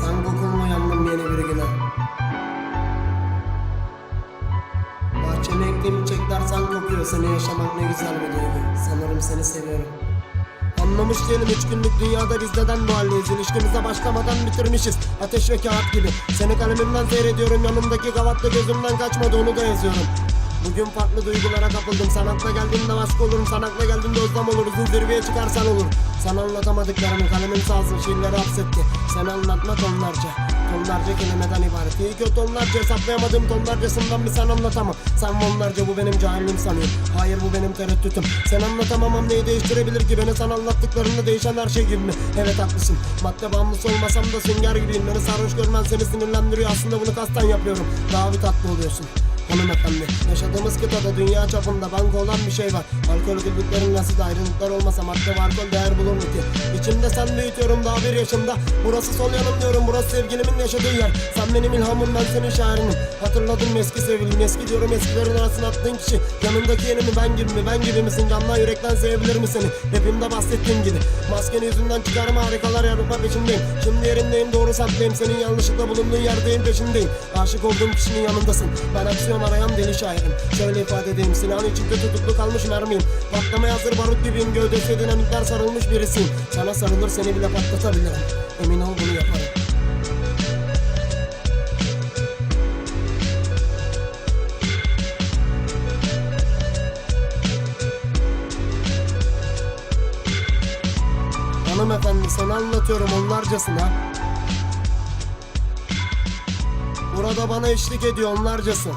Sen kokunla uyandım yeni bir güne. Bahçeme ektiğim çiçekler sen kokuyor. Seni yaşamak ne güzel bir duygu. Sanırım seni seviyorum. Anlamış değilim üç günlük dünyada biz neden bu haldeyiz İlişkimize başlamadan bitirmişiz Ateş ve kağıt gibi Seni kalemimden seyrediyorum yanımdaki gavatta gözümden kaçmadı onu da yazıyorum Bugün farklı duygulara kapıldım. Sen akla geldiğinde aşk olurum. Sen akla geldiğinde özlem oluruz Zirveye çıkarsan olur. Sana anlatamadıklarımı kalemin sağsın şiirleri hapsetti. Seni anlatmak onlarca Tonlarca kelimeden ibaret. İyi kötü onlarca hesaplayamadığım tonlarcasından bir sen anlatamam. Sen onlarca bu benim cahilim sanıyor. Hayır bu benim tereddütüm. Sen anlatamamam neyi değiştirebilir ki? Beni sana anlattıklarında değişen her şey gibi mi? Evet haklısın. Madde bağımlısı olmasam da sünger gibiyim. Beni sarhoş görmen seni sinirlendiriyor. Aslında bunu kastan yapıyorum. Daha bir tatlı oluyorsun Hanımefendi yaşadığımız kıtada dünya çapında banka olan bir şey var. Alkol güldüklerin nasıl ayrılıklar olmasa madde ve alkol değer bulur mu ki? İçimde sen büyütüyorum daha bir yaşımda. Burası sol yanım diyorum burası sevgilimin yaşadığı yer. Sen benim ilhamım ben senin şairinim Hatırladım eski sevgilim eski diyorum eskilerin arasına attığın kişi. Yanımdaki yeni mi ben gibi mi ben gibi misin? Candan yürekten sevebilir mi seni Rapimde bahsettiğim gibi. Maskeni yüzünden çıkarma harikalar yapma peşindeyim. Şimdi yerindeyim doğru semtteyim Senin yanlışlıkla bulunduğun yerdeyim peşindeyim. Aşık olduğum kişinin yanındasın. Ben aksiyon arayan deli şairim. Şöyle ifade edeyim silahın içinde tutuklu kalmış mermiyim Patlamaya hazır barut gibiyim Gövdesi dinamitler sarılmış birisiyim Sana sarılır seni bile patlatabilirim. Emin ol bunu yaparım. Hanımefendi sana anlatıyorum onlarcasına. Burada bana eşlik ediyor onlarcası